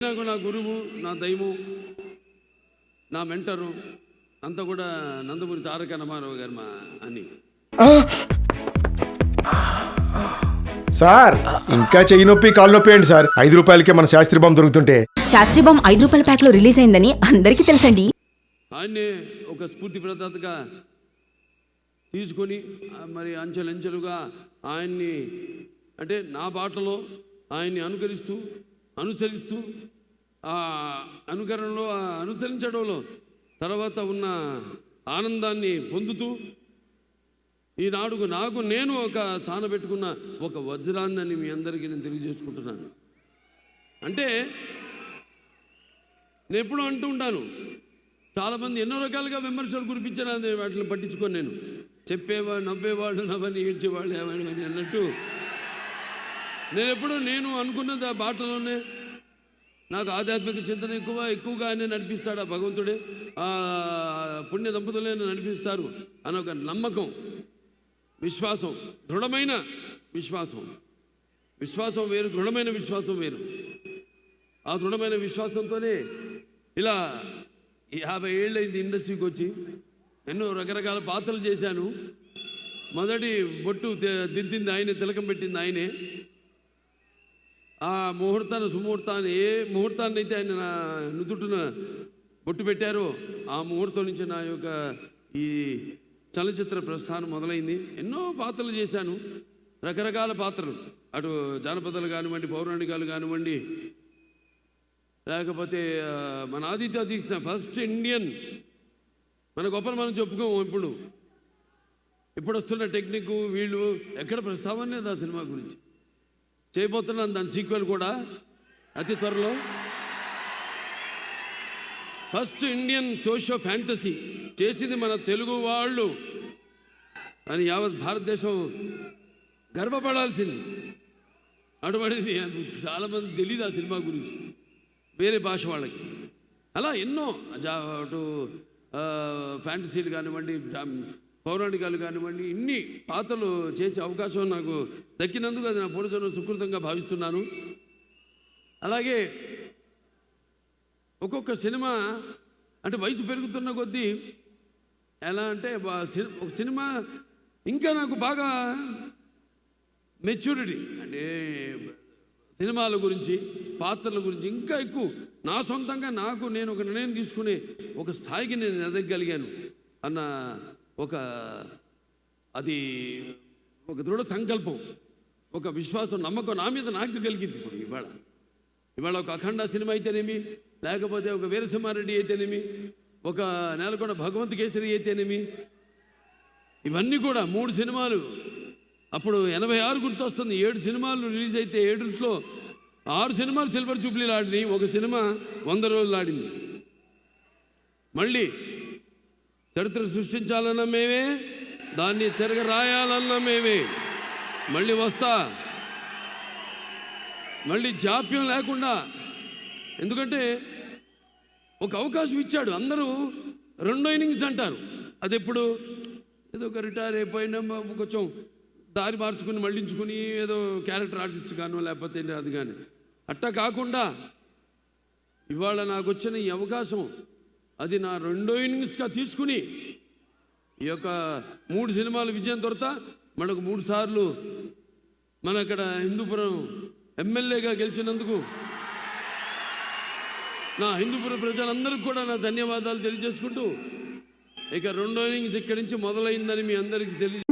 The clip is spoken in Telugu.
నాకు నా గురువు నా దైవం నా మెంటరు అంతా కూడా నందమూరి తారక రామారావు గారు మా అని సార్ ఇంకా చెయ్యి నొప్పి కాలు నొప్పి ఏంటి సార్? ఐదు రూపాయలకే మన శాస్త్రి బాంబు దొరుకుతుంటే. శాస్త్రి బాంబ్ ఐదు రూపాయల ప్యాక్లో రిలీజ్ అయిందని అందరికీ తెలుసండి. ఆయన్నే ఒక స్ఫూర్తి ప్రదాతగా తీసుకొని మరి అంచెలంచెలుగా ఆయన్ని అంటే నా బాటలో ఆయన్ని అనుకరిస్తూ అనుసరిస్తూ ఆ అనుకరణలో ఆ అనుసరించడంలో తర్వాత ఉన్న ఆనందాన్ని పొందుతూ ఈనాడుకు నాకు నేను ఒక సాన పెట్టుకున్న ఒక వజ్రాన్ని మీ అందరికీ నేను తెలియజేసుకుంటున్నాను. అంటే నేను ఎప్పుడూ అంటూ ఉంటాను చాలామంది ఎన్నో రకాలుగా విమర్శలు కురిపించారు వాటిని పట్టించుకొని నేను. చెప్పేవాడు నవ్వేవాళ్ళు నవ్వని ఏడ్చేవాళ్ళు ఏమని అన్నట్టు నేను ఎప్పుడు నేను అనుకున్నది ఆ బాటలోనే. నాకు ఆధ్యాత్మిక చింతన ఎక్కువ ఎక్కువగా ఆయన నడిపిస్తాడు ఆ భగవంతుడే. ఆ పుణ్య దంపతులే నడిపిస్తారు అని ఒక నమ్మకం విశ్వాసం దృఢమైన విశ్వాసం. విశ్వాసం వేరు దృఢమైన విశ్వాసం వేరు. ఆ దృఢమైన విశ్వాసంతోనే ఇలా యాభై ఏళ్ళైంది ఇండస్ట్రీకి వచ్చి. ఎన్నో రకరకాల పాత్రలు చేశాను. మొదటి బొట్టు దిద్దింది ఆయనే తిలకం పెట్టింది ఆయనే. ఆ ముహూర్తాన్ని సుముహూర్తాన్ని ఏ ముహూర్తాన్ని అయితే ఆయన నా నుదుటిన బొట్టు పెట్టారో ఆ ముహూర్తం నుంచి నా యొక్క ఈ చలనచిత్ర ప్రస్థానం మొదలైంది. ఎన్నో పాత్రలు చేశాను. రకరకాల పాత్రలు. అటు జానపదాలు కానివ్వండి పౌరాణికాలు కానివ్వండి. లేకపోతే మన ఆదిత్య తీసిన ఫస్ట్ ఇండియన్ మన గొప్పలు మనం చెప్పుకోము ఇప్పుడు. ఇప్పుడు వస్తున్న టెక్నిక్ వీళ్ళు ఎక్కడ ప్రస్తావన లేదు ఆ సినిమా గురించి. చేయబోతున్నాను దాని సీక్వెల్ కూడా అతి త్వరలో. ఫస్ట్ ఇండియన్ సోషో ఫ్యాంటసీ చేసింది మన తెలుగు వాళ్ళు. అని యావత్ భారతదేశం గర్వపడాల్సింది. అటువంటిది చాలామంది తెలియదు ఆ సినిమా గురించి. వేరే భాష వాళ్ళకి. అలా ఎన్నో అటు ఫ్యాంటసీలు కానివ్వండి జా- పౌరాణికాలు కానివ్వండి ఇన్ని పాత్రలు చేసే అవకాశం నాకు దక్కినందుకు అది నా పూర్వజన్మ సుకృతంగా భావిస్తున్నాను. అలాగే ఒక్కొక్క సినిమా అంటే వయసు పెరుగుతున్న కొద్దీ ఎలా అంటే ఒక సినిమా ఇంకా నాకు బాగా మెచ్యూరిటీ అంటే సినిమాల గురించి పాత్రల గురించి ఇంకా ఎక్కువ. నా సొంతంగా నాకు నేను ఒక నిర్ణయం తీసుకునే ఒక స్థాయికి నేను ఎదగగలిగాను అన్న ఒక అది ఒక దృఢ సంకల్పం ఒక విశ్వాసం నమ్మకం నా మీద నాకు కలిగింది ఇప్పుడు ఇవాళ. ఇవాళ ఒక అఖండ సినిమా అయితేనేమి లేకపోతే ఒక వీరసింహారెడ్డి అయితేనేమి ఒక నేలకొండ భగవంత్ కేసరి అయితేనేమి ఇవన్నీ కూడా మూడు సినిమాలు. అప్పుడు ఎనభై ఆరు గుర్తొస్తుంది ఏడు సినిమాలు రిలీజ్ అయితే ఏడుట్లో ఆరు సినిమాలు సిల్వర్ జూబ్లీలు ఆడినాయి ఒక సినిమా వంద రోజులు ఆడింది. మళ్ళీ చరిత్ర సృష్టించాలన్న మేమే దాన్ని తిరగ రాయాలన్న మేమే. మళ్ళీ వస్తా. మళ్ళీ జాప్యం లేకుండా. ఎందుకంటే ఒక అవకాశం ఇచ్చాడు. అందరూ రెండో ఇన్నింగ్స్ అంటారు. అది ఎప్పుడు ఏదో ఒక రిటైర్ అయిపోయినా కొంచెం దారి మార్చుకుని మళ్ళించుకుని ఏదో క్యారెక్టర్ ఆర్టిస్ట్ కానో లేకపోతే అది కానీ అట్టా కాకుండా ఇవాళ నాకు వచ్చిన ఈ అవకాశం అది నా రెండో ఇన్నింగ్స్గా తీసుకుని ఈ యొక్క మూడు సినిమాలు విజయం దొరత మనకు మూడు సార్లు మన అక్కడ హిందూపురం ఎమ్మెల్యేగా గెలిచినందుకు నా హిందూపురం ప్రజలందరికీ కూడా నా ధన్యవాదాలు తెలియజేసుకుంటూ ఇక రెండో ఇన్నింగ్స్ ఇక్కడి నుంచి మొదలైందని మీ అందరికీ తెలియ